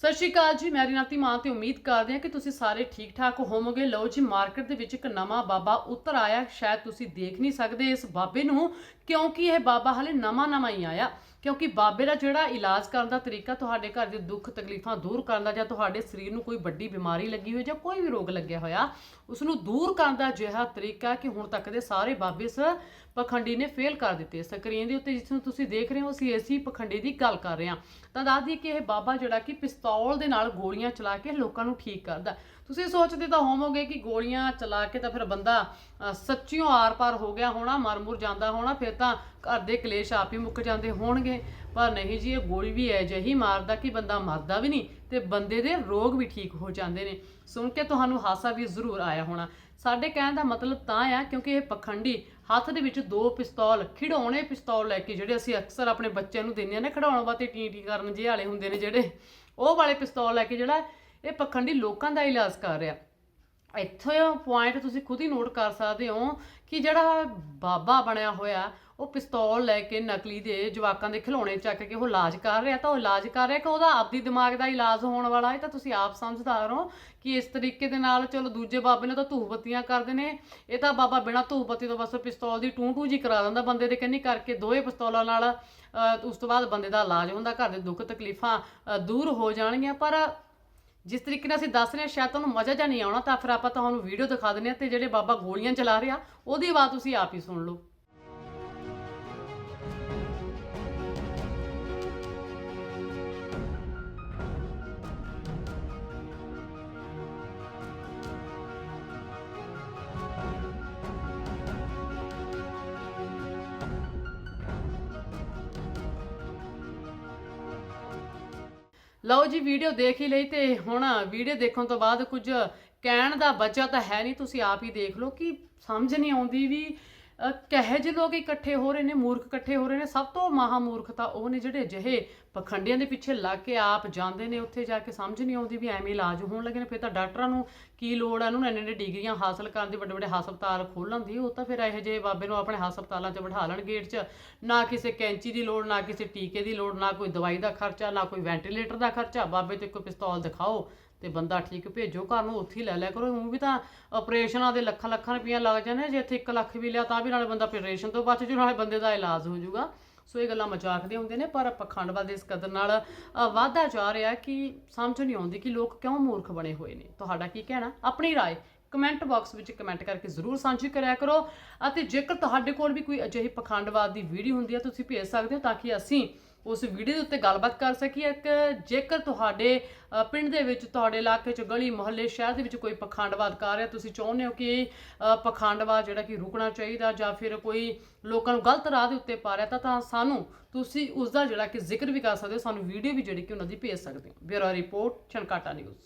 ਸਤਿ ਸ਼੍ਰੀ ਅਕਾਲ ਜੀ, ਮੈਂ ਰਿਨਾਤੀ ਮਾਨ ਤੇ ਉਮੀਦ ਕਰਦੇ ਹਾਂ ਕਿ ਤੁਸੀਂ ਸਾਰੇ ਠੀਕ ਠਾਕ ਹੋਵੋਗੇ। ਲਓ ਜੀ, ਮਾਰਕੀਟ ਦੇ ਵਿੱਚ ਇੱਕ ਨਵਾਂ ਬਾਬਾ ਉਤਰ ਆਇਆ। ਸ਼ਾਇਦ ਤੁਸੀਂ ਦੇਖ ਨਹੀਂ ਸਕਦੇ ਇਸ ਬਾਬੇ ਨੂੰ, ਕਿਉਂਕਿ ਇਹ ਬਾਬਾ ਹਲੇ ਨਵਾਂ ਨਵਾਂ ਹੀ ਆਇਆ। ਕਿਉਂਕਿ ਬਾਬੇ ਦਾ ਜਿਹੜਾ ਇਲਾਜ ਕਰਨ ਦਾ ਤਰੀਕਾ ਤੁਹਾਡੇ ਘਰ ਦੇ ਦੁੱਖ ਤਕਲੀਫਾਂ ਦੂਰ ਕਰਨ ਦਾ ਜਾਂ ਤੁਹਾਡੇ ਸਰੀਰ ਨੂੰ ਕੋਈ ਵੱਡੀ ਬਿਮਾਰੀ ਲੱਗੀ ਹੋਈ ਜਾਂ ਕੋਈ ਵੀ ਰੋਗ ਲੱਗਿਆ ਹੋਇਆ ਉਸ ਨੂੰ ਦੂਰ ਕਰਨ ਦਾ ਅਜਿਹਾ ਤਰੀਕਾ ਕਿ ਹੁਣ ਤੱਕ ਦੇ ਸਾਰੇ ਬਾਬੇ ਇਸ ਪਖੰਡੀ ਨੇ ਫੇਲ ਕਰ ਦਿੱਤੇ। ਸਕਰੀਨ ਦੇ ਉੱਤੇ ਜਿਸ ਨੂੰ ਤੁਸੀਂ ਦੇਖ ਰਹੇ ਹੋ ਅਸੀਂ ਇਸੇ ਪਖੰਡੀ ਦੀ ਗੱਲ ਕਰ ਰਹੇ ਹਾਂ। ਤਾਂ ਦੱਸ ਦਈਏ ਕਿ ਇਹ ਬਾਬਾ ਜਿਹੜਾ ਕਿ ਪਿਸਤੌਲ ਦੇ ਨਾਲ ਗੋਲੀਆਂ ਚਲਾ ਕੇ ਲੋਕਾਂ ਨੂੰ ਠੀਕ ਕਰਦਾ। ਤੁਸੀਂ ਸੋਚਦੇ ਤਾਂ ਹੋਵੋਗੇ ਕਿ ਗੋਲੀਆਂ ਚਲਾ ਕੇ ਤਾਂ ਫਿਰ ਬੰਦਾ ਅ, ਆਰ-ਪਾਰ ਹੋ ਗਿਆ ਹੋਣਾ ਮਰ-ਮੁਰ ਜਾਂਦਾ ਹੋਣਾ ਫਿਰ ਤਾਂ ਘਰ ਦੇ ਕਲੇਸ਼ ਆਪ ਹੀ ਮੁੱਕ ਜਾਂਦੇ ਹੋਣਗੇ। ਪਰ ਨਹੀਂ ਜੀ, ਇਹ ਗੋਲੀ ਵੀ ਐ ਜਿਹੀ ਮਾਰਦਾ ਕਿ ਬੰਦਾ ਮਰਦਾ ਵੀ ਨਹੀਂ ਤੇ ਬੰਦੇ ਦੇ ਰੋਗ ਵੀ ਠੀਕ ਹੋ ਜਾਂਦੇ ਨੇ। ਸੁਣ ਕੇ ਤੁਹਾਨੂੰ ਹਾਸਾ ਵੀ ਜ਼ਰੂਰ ਆਇਆ ਹੋਣਾ। ਸਾਡੇ ਕਹਿਣ ਦਾ ਮਤਲਬ ਤਾਂ ਆ, ਕਿਉਂਕਿ ਇਹ ਪਖੰਡੀ ਹੱਥ ਦੇ ਵਿੱਚ ਦੋ ਪਿਸਤੌਲ, ਖਿਡੌਣੇ ਪਿਸਤੌਲ ਲੈ ਕੇ ਜਿਹੜੇ ਅਸੀਂ ਅਕਸਰ ਆਪਣੇ ਬੱਚਿਆਂ ਨੂੰ ਦਿੰਦੇ ਆ ਨਾ, ਖਿਡੌਣ ਵਾਸਤੇ ਟੀ ਕਰਨ ਜਿਹੇ ਵਾਲੇ ਹੁੰਦੇ ਨੇ ਜਿਹੜੇ, ਉਹ ਵਾਲੇ ਪਿਸਤੌਲ ਲੈ ਕੇ ਜਿਹੜਾ ਇਹ ਪਖੰਡੀ ਲੋਕਾਂ ਦਾ ਇਲਾਜ ਕਰ ਰਿਹਾ। ਇੱਥੇ ਪੁਆਇੰਟ ਤੁਸੀਂ ਖੁਦ ਹੀ ਨੋਟ ਕਰ ਸਕਦੇ ਹੋ ਕਿ ਜਿਹੜਾ ਬਾਬਾ ਬਣਿਆ ਹੋਇਆ ਉਹ ਪਿਸਤੌਲ ਲੈ ਕੇ ਨਕਲੀ ਦੇ ਜਵਾਕਾਂ ਦੇ ਖਿਡੌਣੇ ਚੱਕ ਕੇ ਉਹ ਇਲਾਜ ਕਰ ਰਿਹਾ, ਤਾਂ ਉਹ ਇਲਾਜ ਕਰ ਰਿਹਾ ਕਿ ਉਹਦਾ ਆਪਦੀ ਦਿਮਾਗ ਦਾ ਇਲਾਜ ਹੋਣ ਵਾਲਾ ਹੈ ਤਾਂ ਤੁਸੀਂ ਆਪ ਸਮਝਦਾਰ ਹੋ ਕਿ ਇਸ ਤਰੀਕੇ ਦੇ ਨਾਲ ਚਲੋ ਦੂਜੇ ਬਾਬੇ ਨੇ ਤਾਂ ਧੂਪਬੱਤੀਆਂ ਕਰਦੇ ਨੇ ਇਹ ਤਾਂ ਬਾਬਾ ਬਿਨਾ ਧੂਫ ਬੱਤੀ ਤੋਂ ਬਸ ਪਿਸਤੌਲ ਦੀ ਟੂੰ ਟੂ ਜੀ ਕਰਾ ਦਿੰਦਾ ਬੰਦੇ ਦੇ ਕੰਨੀ ਕਰਕੇ ਦੋਵੇਂ ਪਿਸਤੌਲਾਂ ਨਾਲ ਉਸ ਤੋਂ ਬਾਅਦ ਬੰਦੇ ਦਾ ਇਲਾਜ ਹੁੰਦਾ, ਘਰ ਦੇ ਦੁੱਖ ਤਕਲੀਫਾਂ ਦੂਰ ਹੋ ਜਾਣਗੀਆਂ, ਪਰ ਜਿਸ ਤਰੀਕੇ ਨਾਲ ਅਸੀਂ ਦੱਸ ਰਹੇ ਹਾਂ, ਸ਼ਾਇਦ ਤੁਹਾਨੂੰ ਮਜ਼ਾ ਜਾਂ ਨਹੀਂ ਆਉਣਾ, ਤਾਂ ਫਿਰ ਆਪਾਂ ਤੁਹਾਨੂੰ ਵੀਡੀਓ ਦਿਖਾ ਦਿੰਦੇ ਹਾਂ ਤੇ ਜਿਹੜੇ ਬਾਬਾ ਗੋਲੀਆਂ ਚਲਾ ਰਿਹਾ, ਉਹਦੀ ਆਵਾਜ਼ ਤੁਸੀਂ ਆਪ ਹੀ ਸੁਣ ਲਓ। ਲਓ ਜੀ ਵੀਡੀਓ ਦੇਖ ਹੀ ਲਈ ਤੇ ਹੁਣ ਵੀਡੀਓ ਦੇਖਣ ਤੋਂ ਬਾਅਦ ਕੁਝ ਕਹਿਣ ਦਾ ਬਚਾ ਤਾਂ ਹੈ ਨਹੀਂ। ਤੁਸੀਂ ਆਪ ਹੀ ਦੇਖ ਲਓ ਕਿ ਸਮਝ ਨਹੀਂ ਆਉਂਦੀ ਵੀ ਕਹੇ ਜਿਹੇ ਲੋਕ ਇਕੱਠੇ ਹੋ ਰਹੇ ਨੇ, ਮੂਰਖ ਇਕੱਠੇ ਹੋ ਰਹੇ ਨੇ, ਸਭ ਤੋਂ ਮਹਾ ਮੂਰਖ ਤਾਂ ਉਹ ਨੇ ਜਿਹੜੇ ਅਜਿਹੇ ਪਖੰਡੀਆਂ ਦੇ ਪਿੱਛੇ ਲੱਗ ਕੇ ਆਪ ਜਾਂਦੇ ਨੇ, ਉੱਥੇ ਜਾ ਕੇ ਸਮਝ ਨਹੀਂ ਆਉਂਦੀ ਵੀ ਐਵੇਂ ਇਲਾਜ ਹੋਣ ਲੱਗੇ ਨੇ, ਫਿਰ ਤਾਂ ਡਾਕਟਰਾਂ ਨੂੰ ਕੀ ਲੋੜ ਆ, ਉਹਨੂੰ ਇੰਨੇ ਇੰਨੇ ਡਿਗਰੀਆਂ ਹਾਸਲ ਕਰਨ ਦੀ ਵੱਡੇ ਵੱਡੇ ਹਸਪਤਾਲ ਖੋਲਣ ਦੀ, ਉਹ ਤਾਂ ਫਿਰ ਇਹੋ ਜਿਹੇ ਬਾਬੇ ਨੂੰ ਆਪਣੇ ਹਸਪਤਾਲਾਂ 'ਚ ਬਿਠਾ ਲੈਣ ਗੇਟ 'ਚ, ਨਾ ਕਿਸੇ ਕੈਂਚੀ ਦੀ ਲੋੜ, ਨਾ ਕਿਸੇ ਟੀਕੇ ਦੀ ਲੋੜ, ਨਾ ਕੋਈ ਦਵਾਈ ਦਾ ਖਰਚਾ, ਨਾ ਕੋਈ ਵੈਂਟੀਲੇਟਰ ਦਾ ਖਰਚਾ, ਬਾਬੇ ਤੇ ਕੋਈ ਪਿਸਤੌਲ ਦਿਖਾਓ ਤੇ ਬੰਦਾ ਠੀਕ ਭੇਜੋ ਘਰ ਨੂੰ ਉੱਥੇ ਹੀ ਲੈ ਲਿਆ ਕਰੋ ਉਹ ਵੀ ਤਾਂ ਆਪਰੇਸ਼ਨਾਂ ਦੇ ਲੱਖਾਂ ਲੱਖਾਂ ਰੁਪਈਆ ਲੱਗ ਜਾਂਦੇ ਜੇ ਇੱਥੇ 1 ਲੱਖ ਵੀ ਲਿਆ ਤਾਂ ਵੀ ਨਾਲੇ ਬੰਦਾ ਆਪਰੇਸ਼ਨ ਤੋਂ ਬਚ ਜੂ ਨਾਲੇ ਬੰਦੇ ਦਾ ਇਲਾਜ ਹੋ ਜਾਊਗਾ ਸੋ ਇਹ ਗੱਲਾਂ ਮਜ਼ਾਕ ਦੀਆਂ ਹੁੰਦੀਆਂ ਨੇ ਪਰ ਪਖੰਡਵਾਦ ਇਸ ਕਦਰ ਨਾਲ ਅ, ਵਾਧਾ ਜਾ ਰਿਹਾ ਕਿ ਸਮਝ ਨਹੀਂ ਆਉਂਦੀ ਕਿ ਲੋਕ ਕਿਉਂ ਮੂਰਖ ਬਣੇ ਹੋਏ ਨੇ ਤੁਹਾਡਾ ਕੀ ਕਹਿਣਾ ਆਪਣੀ رائے ਕਮੈਂਟ ਬਾਕਸ ਵਿੱਚ ਕਮੈਂਟ ਕਰਕੇ ਜ਼ਰੂਰ ਸਾਂਝੀ ਕਰਿਆ ਕਰੋ ਅਤੇ ਜੇਕਰ ਤੁਹਾਡੇ ਕੋਲ ਵੀ ਕੋਈ ਅਜਿਹੀ ਪਖੰਡਵਾਦ ਦੀ ਵੀਡੀਓ ਹੁੰਦੀ ਹੈ ਤੁਸੀਂ ਭੇਜ ਸਕਦੇ ਹੋ ਤਾਂ ਕਿ ਅਸੀਂ ਉਸ ਵੀਡੀਓ ਦੇ ਉੱਤੇ ਗੱਲਬਾਤ ਕਰ ਸਕੀਏ ਕਿ ਜੇਕਰ ਤੁਹਾਡੇ ਪਿੰਡ ਦੇ ਵਿੱਚ ਤੁਹਾਡੇ ਇਲਾਕੇ 'ਚ ਗਲੀ ਮੁਹੱਲੇ ਸ਼ਹਿਰ ਦੇ ਵਿੱਚ ਕੋਈ ਪਖੰਡਵਾਦ ਕਰ ਰਿਹਾ ਤੁਸੀਂ ਚਾਹੁੰਦੇ ਹੋ ਕਿ ਅ, ਪਖੰਡਵਾਦ ਜਿਹੜਾ ਕਿ ਰੁਕਣਾ ਚਾਹੀਦਾ ਜਾਂ ਫਿਰ ਕੋਈ ਲੋਕਾਂ ਨੂੰ ਗਲਤ ਰਾਹ ਦੇ ਉੱਤੇ ਪਾ ਰਿਹਾ ਤਾਂ ਤਾਂ ਸਾਨੂੰ ਤੁਸੀਂ ਉਸ ਦਾ ਜਿਹੜਾ ਕਿ ਜ਼ਿਕਰ ਵੀ ਕਰ ਸਕਦੇ ਹੋ ਸਾਨੂੰ ਵੀਡੀਓ ਵੀ ਜਿਹੜੀ ਕਿ ਉਹਨਾਂ ਦੀ ਭੇਜ ਸਕਦੇ ਹੋ। Bureau report Chhankata news.